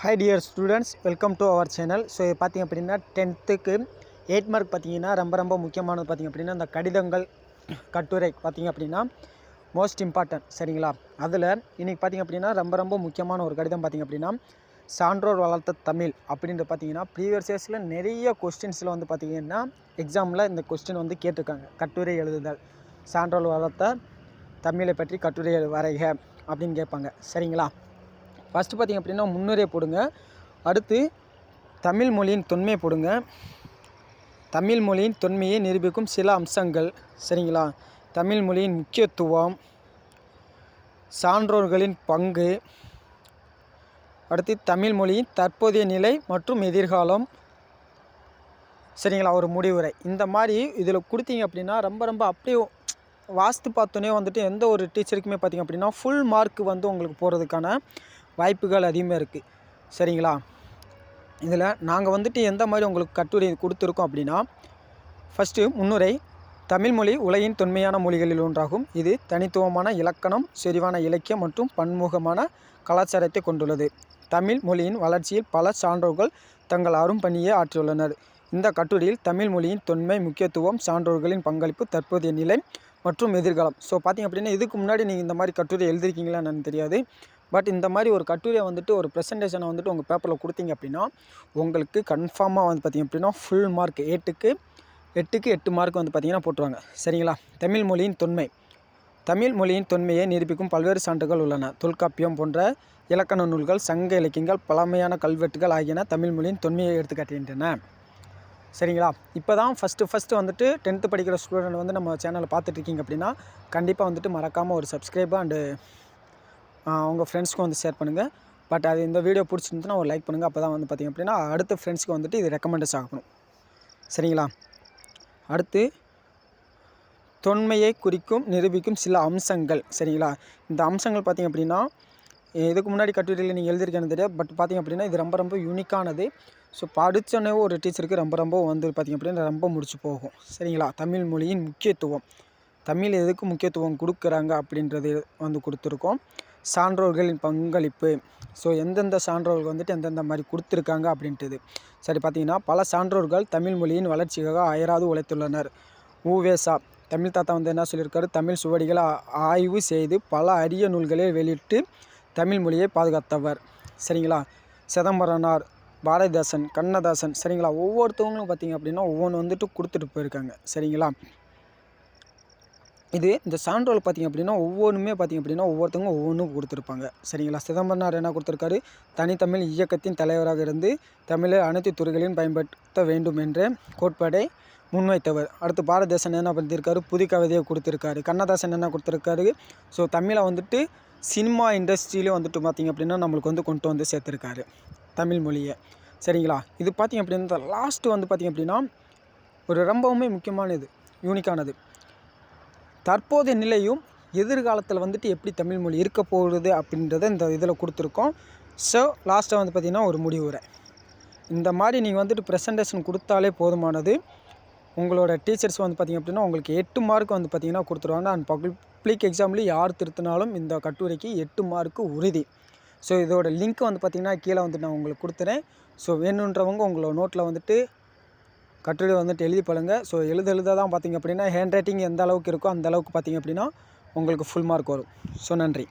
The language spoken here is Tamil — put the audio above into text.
Hi dear students welcome to our channel so இது பார்த்திங்க அப்படின்னா டென்த்துக்கு எயிட் மார்க் பார்த்தீங்கன்னா ரொம்ப ரொம்ப முக்கியமானது பார்த்திங்க அப்படின்னா இந்த கடிதங்கள் கட்டுரை பார்த்திங்க அப்படின்னா மோஸ்ட் இம்பார்ட்டன்ட் சரிங்களா? அதில் இன்றைக்கி பார்த்திங்க அப்படின்னா ரொம்ப ரொம்ப முக்கியமான ஒரு கடிதம் பார்த்திங்க அப்படின்னா சான்றோர் வளர்த்த தமிழ் அப்படின்ற பார்த்தீங்கன்னா ப்ரீவியஸ் இயர்ஸில் நிறைய கொஸ்டின்ஸில் வந்து பார்த்திங்கன்னா எக்ஸாமில் இந்த கொஸ்டின் வந்து கேட்டிருக்காங்க. கட்டுரை எழுதுதல் சான்றோர் வளர்த்த தமிழை பற்றி கட்டுரை வரைக அப்படின்னு கேட்பாங்க. சரிங்களா? ஃபஸ்ட்டு பார்த்திங்க அப்படின்னா முன்னுரை போடுங்க. அடுத்து தமிழ் மொழியின் தொன்மை போடுங்க. தமிழ் மொழியின் தொன்மையை நிரூபிக்கும் சில அம்சங்கள். சரிங்களா? தமிழ் மொழியின் முக்கியத்துவம் சான்றோர்களின் பங்கு அடுத்து தமிழ் மொழியின் தற்போதைய நிலை மற்றும் எதிர்காலம். சரிங்களா? ஒரு முடிவுரை. இந்த மாதிரி இதில் கொடுத்தீங்க அப்படின்னா ரொம்ப ரொம்ப அப்படியே வாஸ்து பார்த்தோன்னே வந்துட்டு எந்த ஒரு டீச்சருக்குமே பார்த்திங்க அப்படின்னா ஃபுல் மார்க் வந்து உங்களுக்கு போகிறதுக்கான வாய்ப்புகள் அதிகமாக இருக்குது சரிங்களா? இதில் நாங்கள் வந்துட்டு எந்த மாதிரி உங்களுக்கு கட்டுரை கொடுத்துருக்கோம் அப்படின்னா ஃபஸ்ட்டு முன்னுரை தமிழ்மொழி உலகின் தொன்மையான மொழிகளில் ஒன்றாகும். இது தனித்துவமான இலக்கணம் செறிவான இலக்கியம் மற்றும் பன்முகமான கலாச்சாரத்தை கொண்டுள்ளது. தமிழ் மொழியின் வளர்ச்சியில் பல சான்றோர்கள் தங்கள் அரும் பணியை ஆற்றியுள்ளனர். இந்த கட்டுரையில் தமிழ் மொழியின் தொன்மை முக்கியத்துவம் சான்றோர்களின் பங்களிப்பு தற்போதைய நிலை மற்றும் எதிர்காலம். ஸோ பார்த்திங்க அப்படின்னா இதுக்கு முன்னாடி நீங்கள் இந்த மாதிரி கட்டுரை எழுதிருக்கீங்களா என்னன்னு தெரியாது. பட் இந்த மாதிரி ஒரு கட்டுரையை வந்துட்டு ஒரு ப்ரெசன்டேஷனை வந்துட்டு உங்கள் பேப்பரில் கொடுத்தீங்க அப்படின்னா உங்களுக்கு கன்ஃபார்மாக வந்து பார்த்திங்க அப்படின்னா ஃபுல் மார்க் எட்டுக்கு எட்டுக்கு எட்டு மார்க் வந்து பார்த்திங்கன்னா போட்டுருவாங்க. சரிங்களா? தமிழ் மொழியின் தொன்மை. தமிழ் மொழியின் தொன்மையை நிரூபிக்கும் பல்வேறு சான்றுகள் உள்ளன. தொல்காப்பியம் போன்ற இலக்கண நூல்கள் சங்க இலக்கியங்கள் பழமையான கல்வெட்டுகள் ஆகியன தமிழ் மொழியின் தொன்மையை எடுத்துக்காட்டுகின்றன. சரிங்களா? இப்போ தான் ஃபஸ்ட்டு ஃபஸ்ட்டு வந்துட்டு டென்த்து படிக்கிற ஸ்டூடெண்ட் வந்து நம்ம சேனலை பார்த்துட்ருக்கீங்க அப்படின்னா கண்டிப்பாக வந்துட்டு மறக்காமல் ஒரு சப்ஸ்கிரைப் அண்டு உங்கள் ஃப்ரெண்ட்ஸ்க்கும் வந்து ஷேர் பண்ணுங்கள் பட் அது இந்த வீடியோ பிடிச்சிருந்துச்சுன்னா ஒரு லைக் பண்ணுங்கள் அப்போ தான் வந்து பார்த்திங்க அப்படின்னா அடுத்த ஃப்ரெண்ட்ஸ்க்கு வந்துட்டு இது ரெக்கமெண்டஸ் ஆகணும். சரிங்களா? அடுத்து தொன்மையை குறிக்கும் நிரூபிக்கும் சில அம்சங்கள். சரிங்களா? இந்த அம்சங்கள் பார்த்திங்க அப்படின்னா இதுக்கு முன்னாடி கட்டுரையில் நீங்கள் எழுதியிருக்கேன்னு தெரியாது. பட் பார்த்திங்க அப்படின்னா இது ரொம்ப ரொம்ப யூனிக்கானது ஸோ படித்தோடனே ஒரு டீச்சருக்கு ரொம்ப ரொம்ப வந்து பார்த்திங்க அப்படின்னா ரொம்ப முடிச்சு போகும். சரிங்களா? தமிழ் மொழியின் முக்கியத்துவம். தமிழ் எதுக்கு முக்கியத்துவம் கொடுக்குறாங்க அப்படின்றது வந்து கொடுத்துருக்கோம். சான்றோர்களின் பங்களிப்பு. ஸோ எந்தெந்த சான்றோர்கள் வந்துட்டு எந்தெந்த மாதிரி கொடுத்துருக்காங்க அப்படின்ட்டுது சரி பார்த்தீங்கன்னா பல சான்றோர்கள் தமிழ் மொழியின் வளர்ச்சிக்காக அயராது உழைத்துள்ளனர். ஊவேசா தமிழ் தாத்தா வந்து என்ன சொல்லியிருக்காரு? தமிழ் சுவடிகளை ஆய்வு செய்து பல அரிய நூல்களை வெளியிட்டு தமிழ் மொழியை பாதுகாத்தவர். சரிங்களா? சிதம்பரனார் பாரதிதாசன் கண்ணதாசன் சரிங்களா? ஒவ்வொருத்தவங்களும் பார்த்திங்க அப்படின்னா ஒவ்வொன்று வந்துட்டு கொடுத்துட்டு போயிருக்காங்க. சரிங்களா? இது இந்த சான்றோல் பார்த்திங்க அப்படின்னா ஒவ்வொன்றுமே பார்த்திங்க அப்படின்னா ஒவ்வொருத்தவங்க ஒவ்வொன்றும் கொடுத்துருப்பாங்க. சரிங்களா? சிதம்பரனார் என்ன கொடுத்துருக்காரு? தனித்தமிழ் இயக்கத்தின் தலைவராக இருந்து தமிழை அனைத்து துறைகளையும் பயன்படுத்த வேண்டும் என்ற கோட்பாடை முன்வைத்தவர். அடுத்து பாரதேசன் என்ன பண்ணியிருக்காரு புது கவிதையை கொடுத்துருக்காரு. கண்ணதாசன் என்ன கொடுத்துருக்காரு? ஸோ தமிழை வந்துட்டு சினிமா இண்டஸ்ட்ரியிலே வந்துட்டு பார்த்திங்க அப்படின்னா நம்மளுக்கு வந்து கொண்டு வந்து சேர்த்துருக்காரு தமிழ் மொழியை. சரிங்களா? இது பார்த்திங்க அப்படின்னா லாஸ்ட்டு வந்து பார்த்திங்க அப்படின்னா ஒரு ரொம்பவுமே முக்கியமானது யூனிக்கானது தற்போதைய நிலையும் எதிர்காலத்தில் வந்துட்டு எப்படி தமிழ் மொழி இருக்க போகிறது அப்படின்றத இந்த இதில் கொடுத்துருக்கோம். ஸோ லாஸ்ட்டாக வந்து பார்த்திங்கன்னா ஒரு முடிவுரை. இந்த மாதிரி நீங்கள் வந்துட்டு ப்ரெசன்டேஷன் கொடுத்தாலே போதுமானது. உங்களோட டீச்சர்ஸ் வந்து பார்த்திங்க அப்படின்னா உங்களுக்கு எட்டு மார்க் வந்து பார்த்திங்கன்னா கொடுத்துருவாங்க. அண்ட் பப்ளிக் எக்ஸாம்லேயும் யார் திருத்தினாலும் இந்த கட்டுரைக்கு எட்டு மார்க்கு உறுதி. ஸோ இதோட லிங்க் வந்து பார்த்திங்கன்னா கீழே வந்துட்டு நான் உங்களுக்கு கொடுத்துறேன். ஸோ வேணுன்றவங்க உங்களோட நோட்டில் வந்துட்டு கட்டுரை வந்துட்டு எழுதி பழங்க ஸோ எழுத எழுத தான் பார்த்திங்க அப்படின்னா ஹேண்ட் ரைட்டிங் எந்த அளவுக்கு இருக்கோ அந்த அளவுக்கு பார்த்திங்க அப்படின்னா உங்களுக்கு ஃபுல் மார்க் வரும். ஸோ நன்றி.